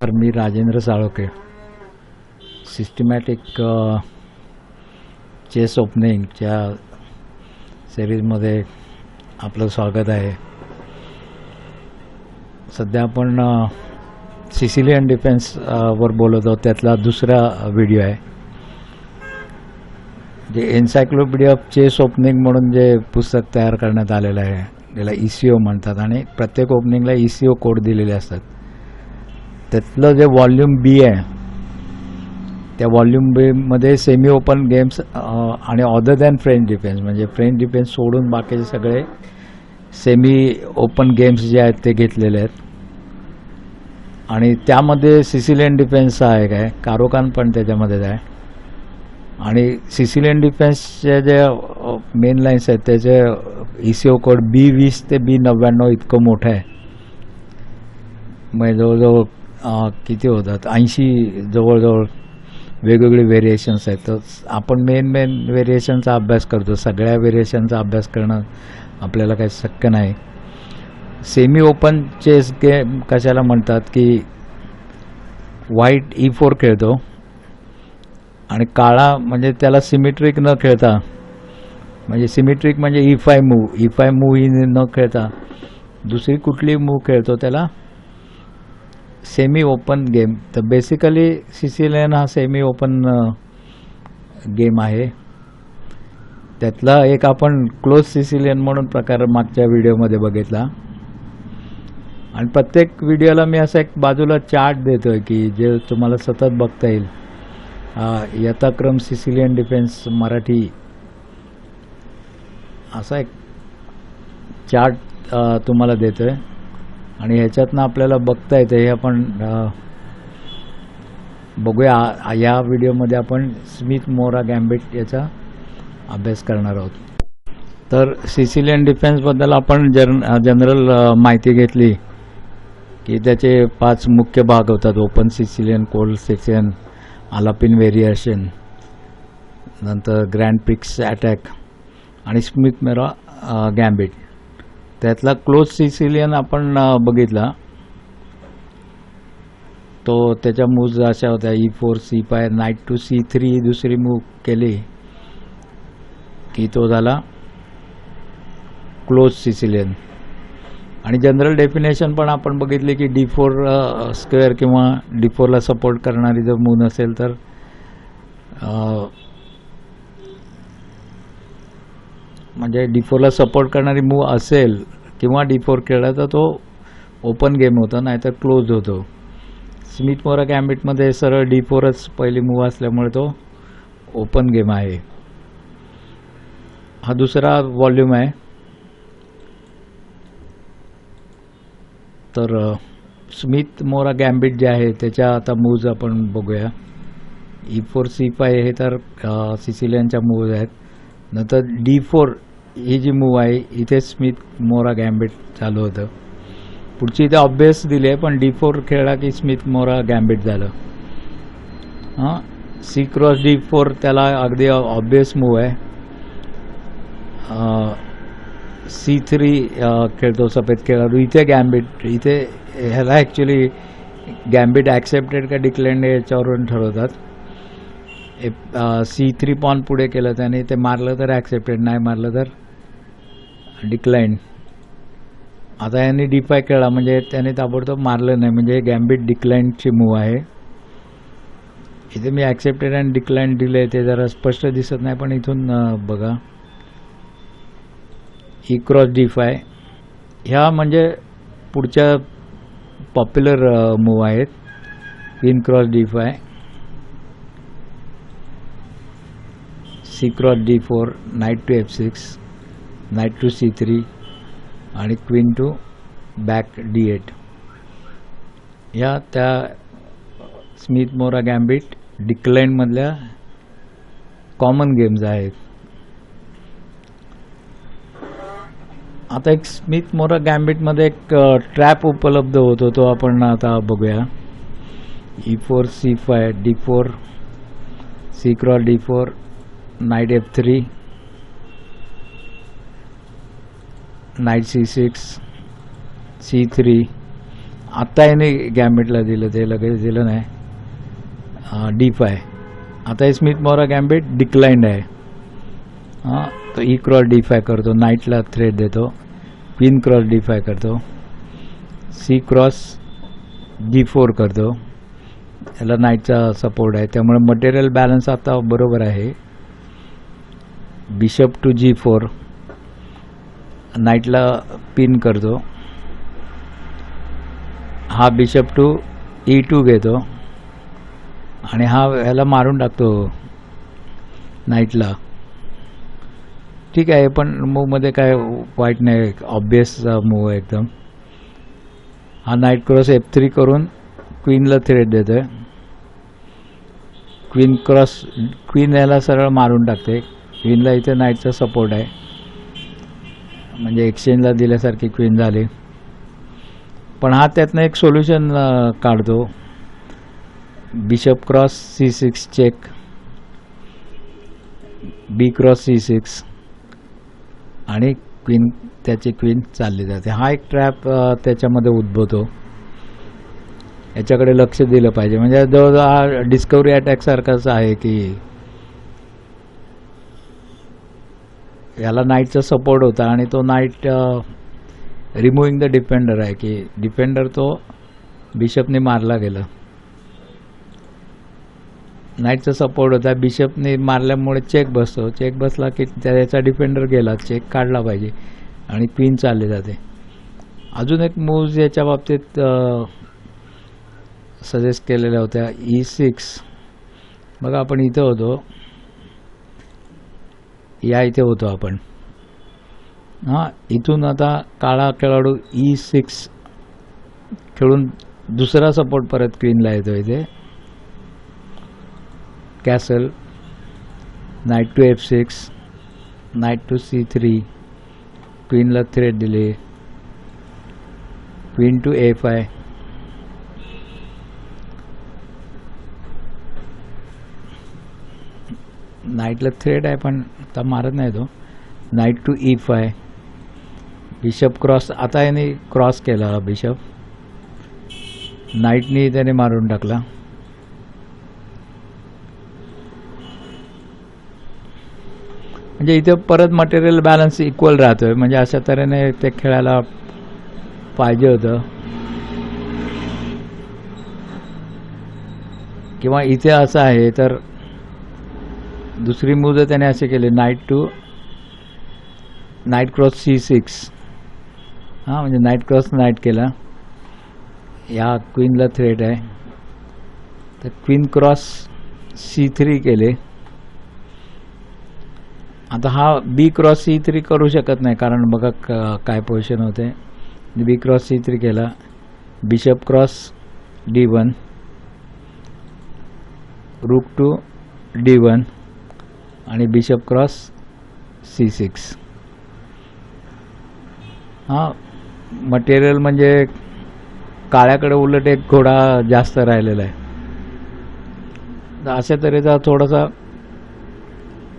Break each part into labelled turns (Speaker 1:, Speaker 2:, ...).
Speaker 1: तर मी Rajendra Saloke systematic chess ओपनिंगच्या सिरीजमध्ये आपलं स्वागत आहे. सध्या आपण सिसिलियन डिफेन्स वर बोलत आहोत. त्यातला दुसरा व्हिडिओ आहे. जे एन्सायक्लोपीडिया ऑफ चेस ओपनिंग म्हणून जे पुस्तक तयार करण्यात आलेलं आहे. त्याला ई सी ओ म्हणतात. आणि प्रत्येक ओपनिंगला ई सी ओ कोड दिलेले असतात. त्यातलं जे व्हॉल्युम बी आहे त्या व्हॉल्यूम बीमध्ये सेमी ओपन गेम्स आणि ऑदर दॅन फ्रेंच डिफेन्स म्हणजे फ्रेंच डिफेन्स सोडून बाकीचे सगळे सेमी ओपन गेम्स जे आहेत ते घेतलेले आहेत. आणि त्यामध्ये सिसिलियन डिफेन्स आहे काय कारोकान पण त्याच्यामध्येच आहे. आणि सिसिलियन डिफेन्सचे जे मेन लाईन्स आहेत त्याचे E C O code B वीस ते बी नव्याण्णव इतकं मोठं आहे. म्हणजे जवळजवळ अं, किती होतात? ऐंशी जवळजवळ वेगवेगळे व्हेरिएशन्स आहेत. तर आपण मेन मेन व्हेरिएशनचा अभ्यास करतो. सगळ्या व्हेरिएशनचा अभ्यास करणं आपल्याला काही शक्य नाही. सेमी ओपन चेस गेम कशाला म्हणतात की व्हाईट ई फोर खेळतो आणि काळा म्हणजे त्याला सिमेट्रिक न खेळता म्हणजे सिमेट्रिक म्हणजे E five move E five move ही न खेळता दुसरी कुठली मूव खेळतो त्याला? सेमी ओपन गेम तर बेसिकली सिसिलियन हा सेमी ओपन गेम आहे. त्यातला एक आपण क्लोज सिसिलियन म्हणून प्रकार मागच्या व्हिडिओमध्ये बघितला. आणि प्रत्येक व्हिडिओला मी असा एक बाजूला चार्ट देतोय की जे तुम्हाला सतत बघता येईल. यथाक्रम सिसिलियन डिफेन्स मराठी असा एक चार्ट uh, तुम्हाला देतोय. आणि ह्याच्यातनं आपल्याला बघता येतं हे आपण बघूया. या व्हिडिओमध्ये आपण स्मिथ मोरा गॅम्बिट याचा अभ्यास करणार आहोत. तर सिसिलियन डिफेन्सबद्दल आपण जन जनरल माहिती घेतली की त्याचे पाच मुख्य भाग होतात. Open Sicilian closed Sicilian Alapin variation नंतर ग्रँड पिक्स अटॅक आणि स्मिथ मेरा गॅम्बिट. त्यातला क्लोज सिसिलियन आपण बघितला. तो त्याच्या मूव्ज अशा होत्या E four C five knight to C three दुसरी मूव केली की तो झाला क्लोज सिसिलियन. आणि जनरल डेफिनेशन पण आपण बघितली की डी फोर स्क्वेअर किंवा डी फोरला सपोर्ट करणारी जर मूव नसेल तर अ, म्हणजे डी फोरला सपोर्ट करणारी मूव असेल किंवा डी फोर खेळला तर तो ओपन गेम होता नाहीतर क्लोज होतो. स्मिथ मोरा गॅम्बिटमध्ये सरळ डी फोरच पहिली मूव असल्यामुळे तो ओपन गेम आहे. हा दुसरा वॉल्यूम आहे. तर स्मिथ मोरा गॅम्बिट जे आहे त्याच्या आता मूव्ज आपण बघूया. ई फोर सी फाय हे तर सिसिलियनच्या मूव्ज आहेत. नंतर डी फोर ही जी मूव आहे इथे स्मिथ मोरा गॅम्बेट चालू होतं. पुढची इथे ऑब्विस दिली आहे पण डी फोर खेळला की स्मिथ मोरा गॅम्बेट झालं. हां सी क्रॉस डी फोर त्याला अगदी ऑब्विस मूव आहे. सी थ्री खेळतो सफेद खेळाडू. इथे गॅम्बेट इथे ह्याला ॲक्च्युली गॅम्बेट ॲक्सेप्टेड का डिक्लेंड याच्यावरून ठरवतात. सी थ्री पॉन पुढे केलं त्याने ते मारलं तर ॲक्सेप्टेड नाही मारलं तर डिक्लाईन आता यांनी डी फाय म्हणजे त्याने ताबडतोब मारलं नाही. म्हणजे गॅम्बिट डिक्लाईनची मूव आहे. इथे मी ॲक्सेप्टेड अँड डिक्लाईन दिले ते जरा स्पष्ट दिसत नाही पण इथून बघा. ई क्रॉस डी फाय ह्या म्हणजे पुढच्या पॉप्युलर मूव आहेत. Queen cross D five C cross D four knight to F six knight to C three आणि queen to back D eight. या त्या स्मिथ मोरा गॅम्बिट डिक्लाईनमधल्या कॉमन गेम्स आहेत. आता एक स्मिथ मोरा गॅम्बिटमध्ये एक ट्रॅप उपलब्ध होतो तो आपण आता बघूया. E four C five D four C cross D four knight F three knight C six C three. आत्ता याने गॅम्बेटला दिलं ते लगेच दिलं नाही. डी फाय आता हे स्मिथ मोरा गॅम्बेट डिक्लाइंड आहे. हां तो ई क्रॉस डी फाय करतो नाईटला थ्रेड देतो क्वीन क्रॉस डी फाय करतो सी क्रॉस जी फोर करतो. याला नाईटचा सपोर्ट आहे. त्यामुळे मटेरियल बॅलन्स आता बरोबर आहे. बिशप टू जी फोर नाईटला पिन करतो. हा बिशप टू ई टू घेतो. आणि हा ह्याला मारून टाकतो नाईटला ठीक आहे पण मूवमध्ये काय वाईट नाही ऑब्वियस मूव आहे एकदम. हा नाईट क्रॉस एफ थ्री करून क्वीनला थ्रेड आहे क्वीन क्रॉस क्वीन याला सरळ मारून टाकते क्वीनला इथे नाईटचा सपोर्ट आहे. म्हणजे एक्सचेंजला दिल्यासारखी क्वीन झाली. पण हा त्यातनं एक सोल्युशन काढतो. Bishop cross C six check B cross C six आणि क्वीन त्याची क्वीन चालली जाते. हा एक ट्रॅप त्याच्यामध्ये उद्भवतो. याच्याकडे लक्ष दिलं पाहिजे. म्हणजे जवळजवळ हा डिस्कवरी अटॅकसारखाच आहे की याला नाईटचा सपोर्ट होता आणि तो नाईट रिमूविंग द डिफेंडर आहे की डिफेंडर तो बिशपने मारला गेला. नाईटचा सपोर्ट होता बिशपने मारल्यामुळे चेक बसतो. चेक बसला की त्याचा डिफेंडर गेला चेक काढला पाहिजे आणि पिन चालले जाते. अजून एक मूव्ज याच्या बाबतीत सजेस्ट केलेल्या होत्या e ई सिक्स बघा आपण इथं होतो. या इथे होतो आपण. हां इथून आता काळा खेळाडू e ई सिक्स खेळून दुसरा सपोर्ट परत क्वीनला येतो इथे. Castle knight to F six knight to C three क्वीनला threat दिले. क्वीन टू ए फाय नाईटला थ्रेड आहे पण आता मारत नाही तो. Knight to E five bishop cross आता याने क्रॉस केला बिशप नाईटनी त्याने मारून टाकला. म्हणजे इथे परत मटेरियल बॅलन्स इक्वल राहतोय. म्हणजे अशा तऱ्हेने ते खेळायला पाहिजे होतं. किंवा इथे असं आहे तर दुसरी मूव जर त्याने असे केले knight to knight cross C six हां म्हणजे नाईट क्रॉस नाईट केला. या क्वीनला थ्रेट आहे. तर क्वीन क्रॉस सी थ्री केले. आता हा बी क्रॉस सी थ्री करू शकत नाही कारण बघा काय पोझिशन होते. बी क्रॉस सी थ्री केला. Bishop cross D one rook to D one आणि बिशप क्रॉस सी सिक्स हां मटेरियल म्हणजे काळ्याकडे उलट एक घोडा जास्त राहिलेला आहे. अशा तऱ्हेचा थोडासा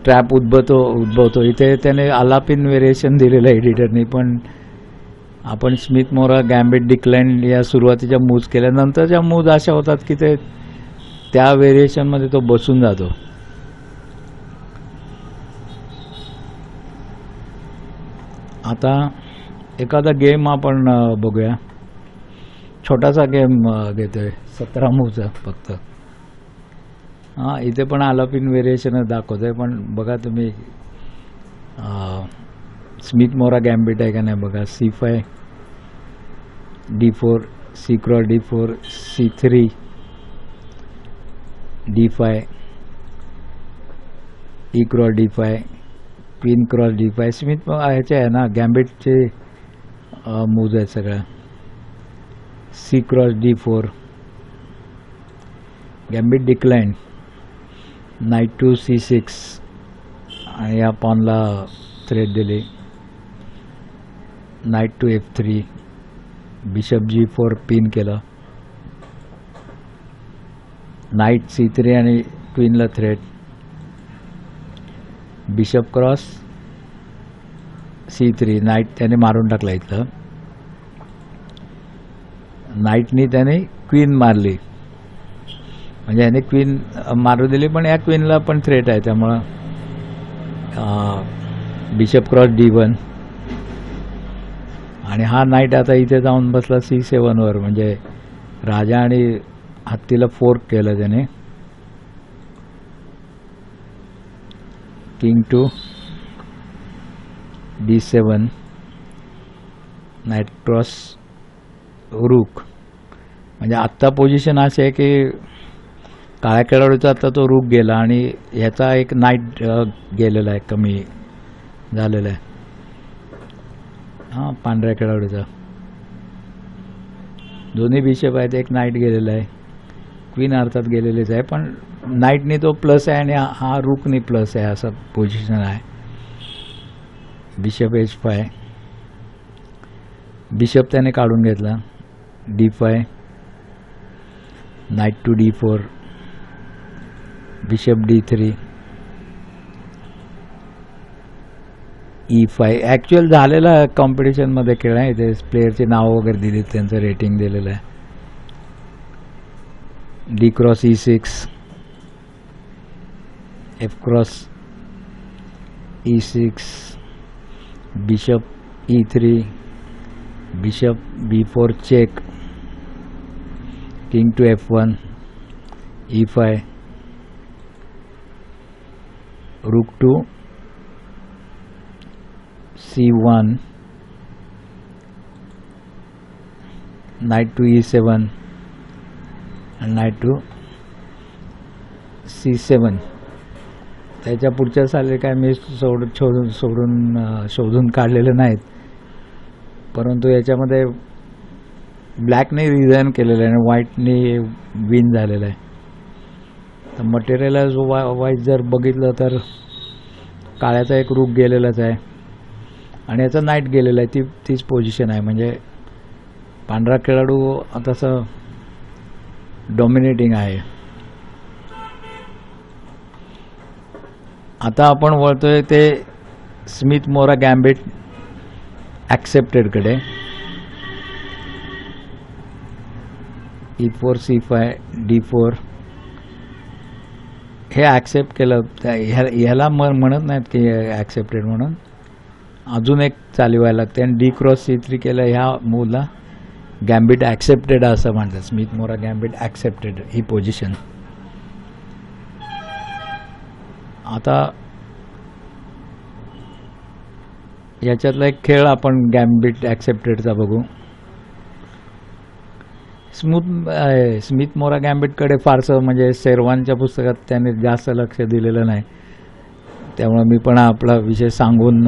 Speaker 1: ट्रॅप उद्भवतो उद्भवतो. इथे त्याने आलापिन व्हेरिएशन दिलेलं आहे एडिटरनी पण आपण स्मिथ मोरा गॅम्बेट डिक्लाइन या सुरुवातीच्या मूज केल्यानंतरच्या मूज अशा होतात की ते त्या व्हेरिएशनमध्ये तो बसून जातो. आता एखादा गेम आपण बघूया. छोटासा गेम घेतोय. सतरा मूवचा फक्त. हां इथे पण आलापिन व्हेरिएशन दाखवतो आहे पण बघा तुम्ही स्मिथ मोरा गॅम्बिट आहे का नाही बघा. C five D four C cross D four C three D five E D five pin cross D five Smith ह्याचे आहे ना गॅम्बेटचे मूज आहेत सगळ्या. C cross D four. Gambit decline. Knight to C six. आणि या पॉनला threat दिले. Knight to F three. Bishop G four pin केलं. नाईट सी थ्री आणि क्वीनला threat bishop cross C three knight त्याने मारून टाकला इथलं नाईटनी त्याने क्वीन मारली. म्हणजे याने क्वीन मारू दिली पण या क्वीनला पण थ्रेट आहे. त्यामुळं बिशप क्रॉस डी वन. आणि हा नाईट आता इथे जाऊन बसला सी सेवनवर. म्हणजे राजा आणि हत्तीला फोर्क केलं त्याने. King to D seven knight cross rook म्हणजे आत्ता पोझिशन अशी आहे की काळ्या खेळाडूचा आता तो रूक गेला आणि ह्याचा एक नाईट गेलेला आहे कमी झालेला आहे. हां पांढऱ्या खेळाडूचा. दोन्ही बिशप आहेत एक नाईट गेलेला आहे. क्वीन अर्थात गेलेलेच आहे पण नाईटनी तो प्लस आहे आणि हा- हा रूकनी प्लस आहे असं पोझिशन आहे बिशप एच फाय बिशप त्याने काढून घेतला. D five knight to D four bishop D three E five actual झालेला कॉम्पिटिशनमध्ये खेळ आहे इथे प्लेयरचे नाव वगैरे दिली त्यांचं रेटिंग दिलेलं आहे. D cross E six f cross e6 bishop e3 bishop b4 check king to f1 e5 rook to c1 knight to e7 and knight to c7 त्याच्या पुढच्या साली काय मी सोड शोधून सोडून शोधून काढलेले नाहीत. परंतु याच्यामध्ये ब्लॅकने रिझाईन केलेलं आहे आणि व्हाईटने विन झालेलं आहे. तर मटेरियलाइज वा वाईज जर बघितलं तर काळ्याचा एक रूप गेलेलाच आहे. आणि याचा नाईट गेलेला आहे ती तीच पोझिशन आहे. म्हणजे पांढरा खेळाडू तसं डॉमिनेटिंग आहे. आता आपण वळतोय ते स्मिथ मोरा gambit ॲक्सेप्टेडकडे. E four C five D four हे ॲक्सेप्ट केलं त्या- ह्या ह्याला म म्हणत नाहीत की ॲक्सेप्टेड म्हणून. अजून एक चालू व्हायला लागते आणि डी क्रॉस सी थ्री केलं ह्या मूला गॅम्बिट ॲक्सेप्टेड असं म्हणतात. स्मिथ मोरा गॅम्बिट ॲक्सेप्टेड ही पोझिशन. आता याच्यातला एक खेळ आपण गॅम्बिट ॲक्सेप्टेडचा बघू. स्मूथ अं, स्मिथ मोरा गॅम्बिटकडे फारसं म्हणजे शेरवानच्या पुस्तकात त्याने जास्त लक्ष दिलेलं नाही. त्यामुळे मी पण आपला विषय सांगून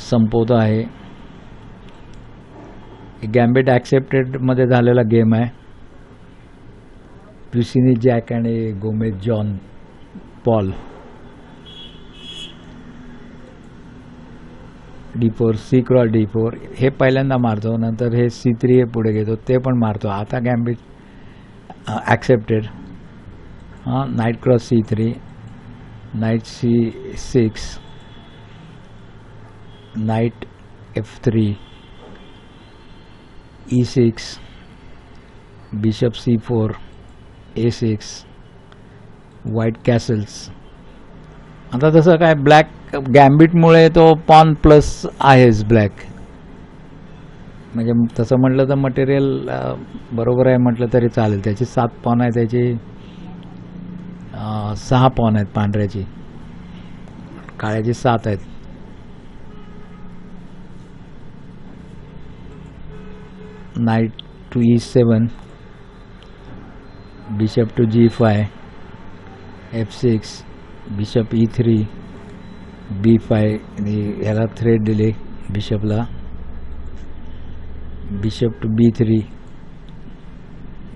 Speaker 1: संपवतो आहे. गॅम्बिट ॲक्सेप्टेडमध्ये झालेला गेम आहे. प्रिसिनी जॅक आणि Gomez John Paul D four C cross D four हे पहिल्यांदा मारतो नंतर हे सी थ्री हे पुढे घेतो ते पण मारतो. आता गॅम्बिट ॲक्सेप्टेड हां knight cross C three knight C six knight F three E six bishop C four A six white castles आता तसं काय ब्लॅक गॅम्बिटमुळे तो पॉन प्लस आहेच ब्लॅक म्हणजे तसं म्हटलं तर मटेरियल बरोबर आहे म्हटलं तरी चालेल. त्याची सात पॉन आहे त्याची सहा पॉन आहेत पांढऱ्याची. काळ्याची सात आहेत. Knight to E seven bishop to G five F six bishop E three B five ह्याला थ्रेड दिले बिशपला bishop to B three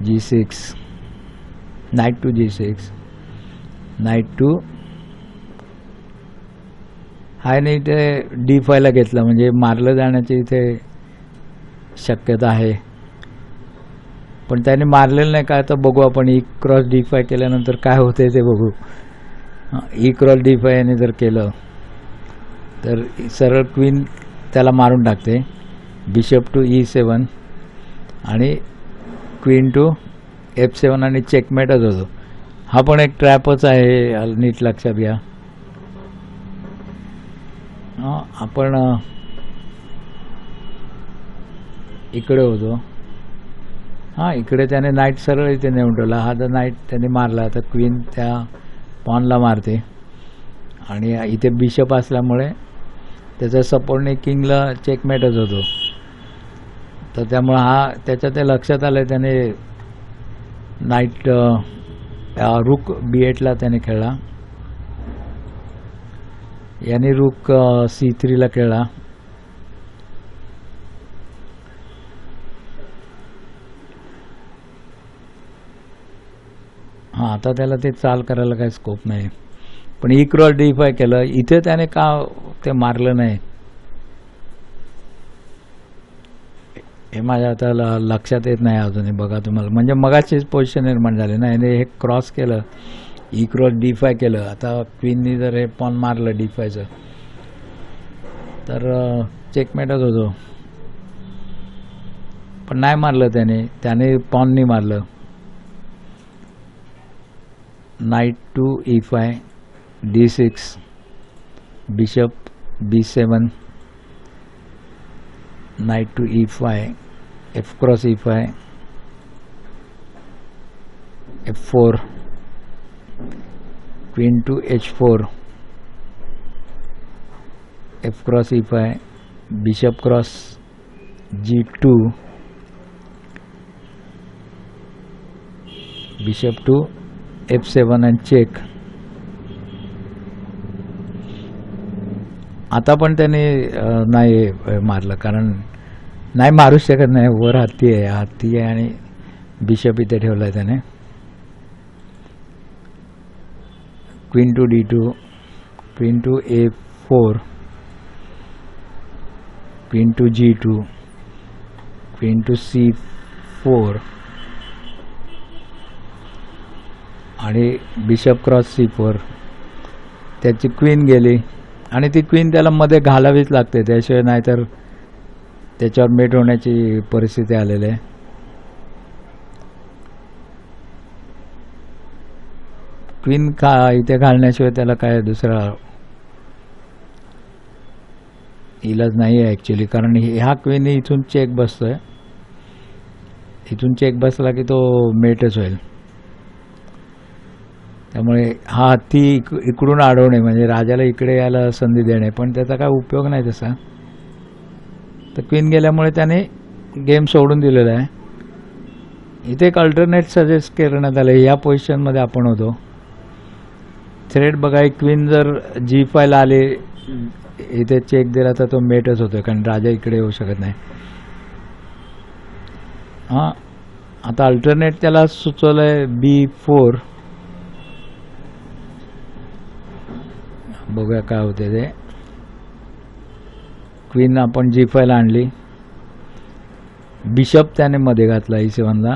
Speaker 1: G six knight to G six knight to high नाही ते डी फायला घेतलं. म्हणजे मारलं जाण्याची इथे शक्यता आहे. पण त्याने मारलेलं नाही काय तर बघू आपण. ई क्रॉस डी फाय केल्यानंतर काय होते ते बघू. ई क्रॉस डी फाय याने जर केलं तर सरळ क्वीन त्याला मारून टाकते. बिशप टू ई सेवन आणि क्वीन टू एफ सेवन आणि चेकमेटच होतो. हा पण एक ट्रॅपच आहे नीट लक्षात घ्या. आपण इकडे होतो. हां इकडे त्याने नाईट सरळ इथे नेऊन ठेवला. हा जर नाईट त्याने मारला तर क्वीन त्या पॉनला मारते. आणि इथे बिशप असल्यामुळे त्याचा सपोर्टने किंगला चेकमेटच होतो. तर त्यामुळं हा त्याच्या ते लक्षात आलं त्याने नाईट रुक बी एटला त्याने खेळला. याने रुक सी थ्रीला खेळला. आता त्याला ते चाल करायला काही स्कोप नाही. पण ई क्रॉस डी फाय केलं इथे त्याने का ते मारलं नाही? हे माझ्या आता ल- लक्षात येत नाही अजूनही बघा तुम्हाला. म्हणजे मगाचीच पोझिशन निर्माण झाली ना याने हे क्रॉस केलं ई क्रॉस डी फाय केलं. आता क्वीननी जर हे पॉन मारलं डी फायचं तर चेकमेटच होतो. पण नाही मारलं त्याने. त्याने पॉननी मारलं. knight to e5 d6 bishop b7 knight to e5 f cross e5 f4 queen to h4 f cross e5 bishop cross g2 bishop to F7 and check. आता पण त्याने नाही मारलं. कारण नाही मारू शकत नाही. वर हत्ती आहे. हत्ती आहे आणि बिशप इथे ठेवला आहे त्याने. Queen to D two queen to A four queen to G two queen to C four आणि बिशप क्रॉस सीपवर त्याची क्वीन गेली. आणि ती क्वीन त्याला मध्ये घालावीच लागते. त्याशिवाय नाहीतर त्याच्यावर मेट होण्याची परिस्थिती आलेली आहे. क्वीन का इथे घालण्याशिवाय त्याला काय दुसरा इलाज नाही आहे ॲक्च्युली कारण हे- ह्या क्वीन इथून चेक बसतोय. इथून चेक बसला की तो मेटच होईल. त्यामुळे हा हत्ती इक इकडून अडवणे म्हणजे राजाला इकडे यायला संधी देणे. पण त्याचा काय उपयोग नाही तसा. तर क्वीन गेल्यामुळे त्याने गेम सोडून दिलेला आहे. इथे एक अल्टरनेट सजेस्ट करण्यात आलं या पोझिशनमध्ये आपण होतो. थ्रेड बघा एक क्वीन जर जी फायला आले इथे चेक दिला तर तो मेटच होतो कारण राजा इकडे येऊ शकत नाही. हां आता अल्टरनेट त्याला सुचवलं आहे बी फोर बघूया काय होते ते. क्वीन आपण जी फाईल आणली. बिशप त्याने मध्ये घातला e ई सेवनला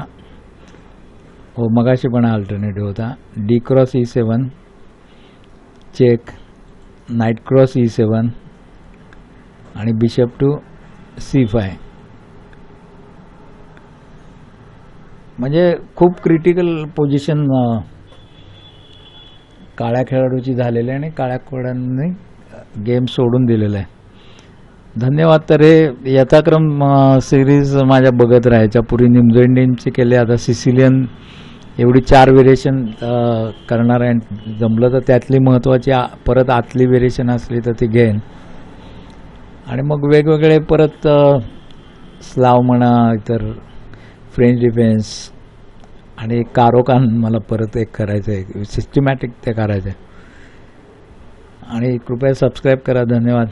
Speaker 1: हो मगाशी पण अल्टरनेटिव्ह होता. D cross E seven check knight cross E seven आणि बिशप टू सी फाय म्हणजे खूप क्रिटिकल पोझिशन काळ्या खेळाडूची झालेली आहे आणि काळ्या खेळाडूंनी गेम सोडून दिलेला आहे. धन्यवाद. तर हे यथाक्रम सिरीज माझ्या बघत राहायच्या पूर्वी न्यूझ केले. आता सिसिलियन एवढी चार व्हेरिएशन करणार आहे. जमलं तर त्यातली महत्त्वाची आ- परत आतली व्हेरिएशन असली तर ती घेईन. आणि मग वेगवेगळे परत स्लाव म्हणा इतर फ्रेंच डिफेन्स आणि कारोकान मला परत एक करायचं आहे सिस्टमॅटिक ते करायचं आहे आणि कृपया सबस्क्राईब करा धन्यवाद.